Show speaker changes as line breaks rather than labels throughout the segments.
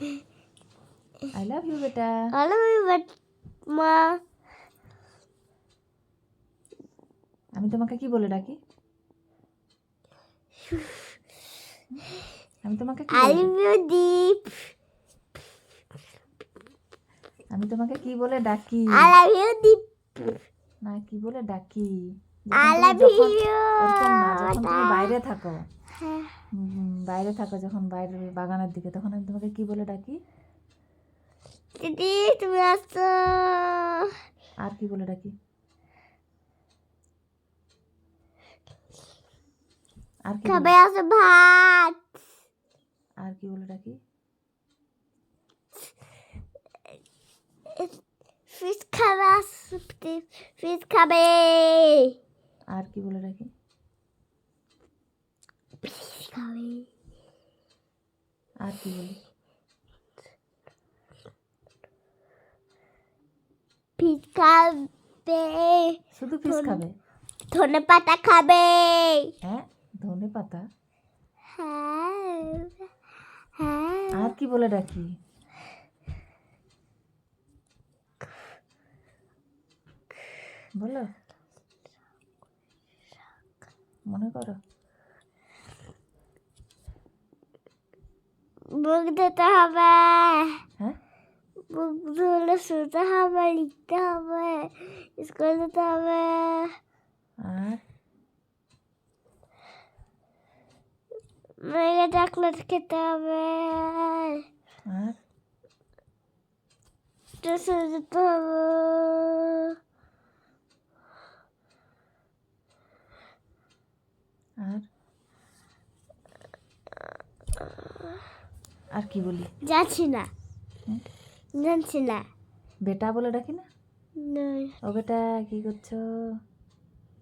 I love you বেটা
ভালো but মা
আমি তোমাকে কি বলে ডাকি? আমি তোমাকে কি
আই লাভ ইউ দীপ
আমি তোমাকে কি বলে ডাকি?
আই লাভ ইউ দীপ
না কি বলে ডাকি?
আই লাভ ইউ
যখন- তুমি বাইরে থাকো। হুম, বাইরে থাকো যখন বাইরে বাগানের দিকে তখন আমি তোমাকে কি বলে ডাকি?
দিদি তুমি আসছো
আর কি বলে ডাকি? আর কি
খাবে
বলে-
আসো ভাত।
আর কি বলে ডাকি?
ফিশ খাবে ফিশ খাবে।
আর কি বলে ডাকি?
খাবে
আর কি বলি
ফিশ খাবে।
শুধু
ধনে-
খাবে?
ধনে পাতা খাবে।
হ্যাঁ ধনে পাতা
হ্যাঁ হ্যাঁ।
আর কি বলে ডাকি? বলো। মনে করো।
বুক দিতে হবে
হ্যাঁ
বুক ধুলে শুতে হবে লিখতে হবে স্কুল যেতে হবে
আর
মেয়েকে চকলেট খেতে হবে
আর
টিউশন যেতে হবে
আর কি বলি?
যাচ্ছি না। জানছি না।
বেটা বলে ডাকি না? ও বেটা কি করছ?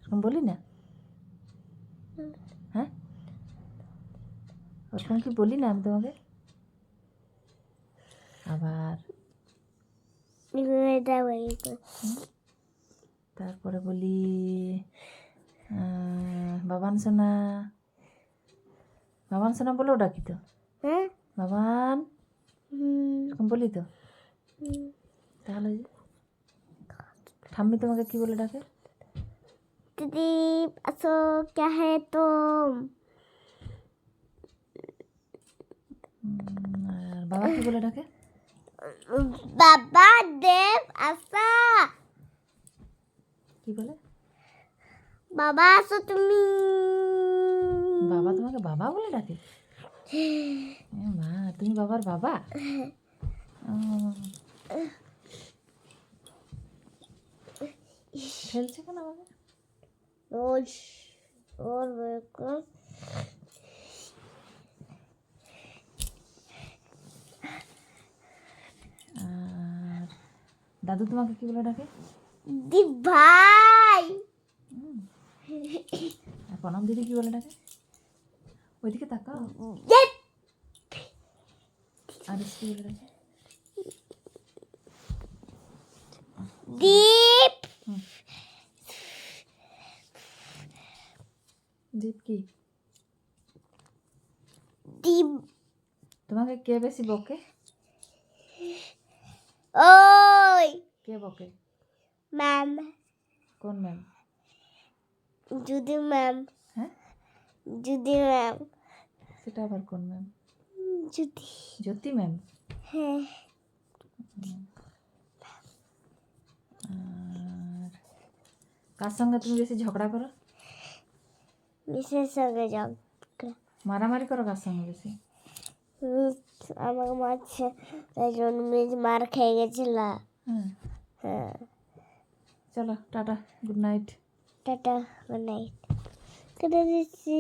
এরকম বলি না? হ্যাঁ? ওরকম কি বলি না আমি তোমাকে? আবার। তারপরে বলি বাবান সোনা। বাবান সোনা বলেও ডাকি তো।
হ্যাঁ? বাবা।
এরকম বলি তো। তাহলে ঠাম্মি তোমাকে কি বলে ডাকে?
দিদি আসো কে
হে তোম? বাবা কি বলে ডাকে?
বাবা দেব আসা।
কি বলে?
বাবা আসো তুমি।
বাবা তোমাকে বাবা বলে ডাকে? মা তুমি বাবার বাবা? খেলছে কেন আমাকে
রোজ
ওর দাদু তোমাকে কি বলে ডাকে?
দি
ভাই প্রণাম দিদি কি বলে ডাকে?
Pode
que tá tão? Yep!
Abre.
Deep! Deep
que?
Deep! Tu não quer
ver
esse boque?
Oi!
Que boque?
Mama. Com
nome?
Judy Mama.
সেটা আবার কোন ম্যাম
জ্যোতি।
জ্যোতি ম্যাম
হ্যাঁ।
আর কার সঙ্গে তুমি বেশি ঝগড়া করো?
মিসের সঙ্গে ঝগড়া।
মারামারি করো কার সঙ্গে বেশি?
আমার মাছে একজন মিস মার খেয়ে গেছিল।
হ্যাঁ।,
হ্যাঁ।
চলো tata good night
tata good night কেটে দিচ্ছি।